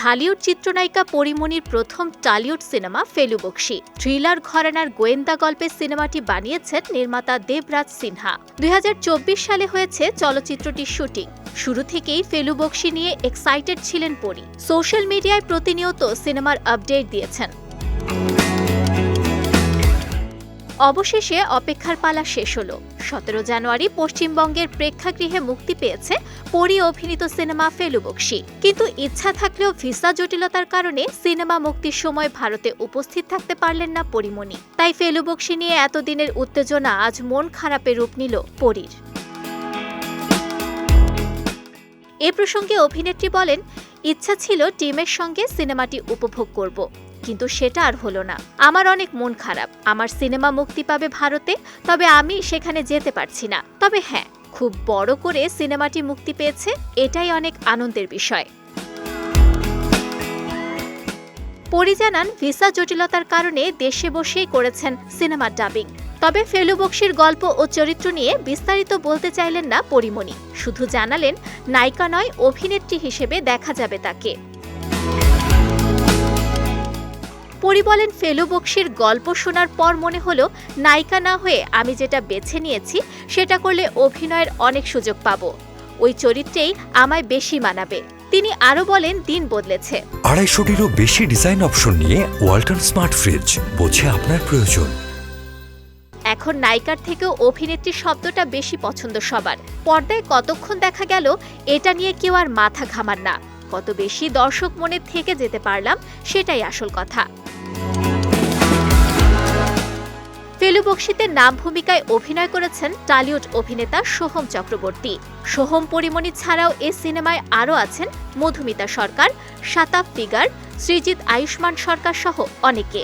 ঢালিউড চিত্রনায়িকা পরিমণির প্রথম টালিউড সিনেমা ফেলু বক্সি। থ্রিলার ঘরানার গোয়েন্দা গল্পের সিনেমাটি বানিয়েছেন নির্মাতা দেবরাজ সিনহা। দুই হাজার চব্বিশ সালে হয়েছে চলচ্চিত্রটির শুটিং। শুরু থেকেই ফেলু বক্সি নিয়ে এক্সাইটেড ছিলেন পরি। সোশ্যাল মিডিয়ায় প্রতিনিয়ত সিনেমার আপডেট দিয়েছেন। অবশেষে অপেক্ষার পালা শেষ হলো। সতেরো জানুয়ারি পশ্চিমবঙ্গের প্রেক্ষাগৃহে মুক্তি পেয়েছে পরি অভিনীত সিনেমা ফেলুবক্সি। কিন্তু ইচ্ছা থাকলেও ভিসা জটিলতার কারণে সিনেমা মুক্তির সময় ভারতে উপস্থিত থাকতে পারলেন না পরিমণি। তাই ফেলুবক্সি নিয়ে এতদিনের উত্তেজনা আজ মন খারাপের রূপ নিল পরীর। এ প্রসঙ্গে অভিনেত্রী বলেন, ইচ্ছা ছিল টিমের সঙ্গে সিনেমাটি উপভোগ করব। কিন্তু সেটা আর হলো না। আমার অনেক মন খারাপ। আমার সিনেমা মুক্তি পাবে ভারতে, তবে আমি সেখানে যেতে পারছি না। তবে হ্যাঁ খুব বড় করে সিনেমাটি মুক্তি পেয়েছে, এটাই অনেক আনন্দের বিষয়। পরি জানান, ভিসা জটিলতার কারণে দেশে বসেই করেছেন সিনেমার ডাবিং। তবে ফেলু বক্সির গল্প ও চরিত্র নিয়ে বিস্তারিত বলতে চাইলেন না পরিমণি। শুধু জানালেন, নায়িকা নয়, অভিনেত্রী হিসেবে দেখা যাবে তাকে। পরি বলেন ফেলু বক্সির গল্প শোনার পর মনে হলো নায়িকা না হয়ে আমি যেটা বেছে নিয়েছি সেটা করলে অভিনয়ের অনেক সুযোগ পাবো। ওই চরিত্রেই আমায় বেশি মানাবে। তিনি আরও বলেন দিন বদলেছে। আড়াইশোটিরও বেশি ডিজাইন অপশন নিয়ে ওয়ালটন স্মার্ট ফ্রিজ বোঝে আপনার প্রয়োজন। এখন নায়িকার থেকেও অভিনেত্রী শব্দটা বেশি পছন্দ সবার। পর্দায় কতক্ষণ দেখা গেল এটা নিয়ে কেউ আর মাথা ঘামান না। কত বেশি দর্শক মনে থেকে যেতে পারলাম, সেটাই আসল কথা। ফেলু বক্সিতে নাম ভূমিকায় অভিনয় করেছেন টালিউড অভিনেতা সোহম চক্রবর্তী। সোহম পরিমণি ছাড়াও এ সিনেমায় আরও আছেন মধুমিতা সরকার শাতাব ফিগার, সৃজিত আয়ুষ্মান সরকার সহ অনেকে।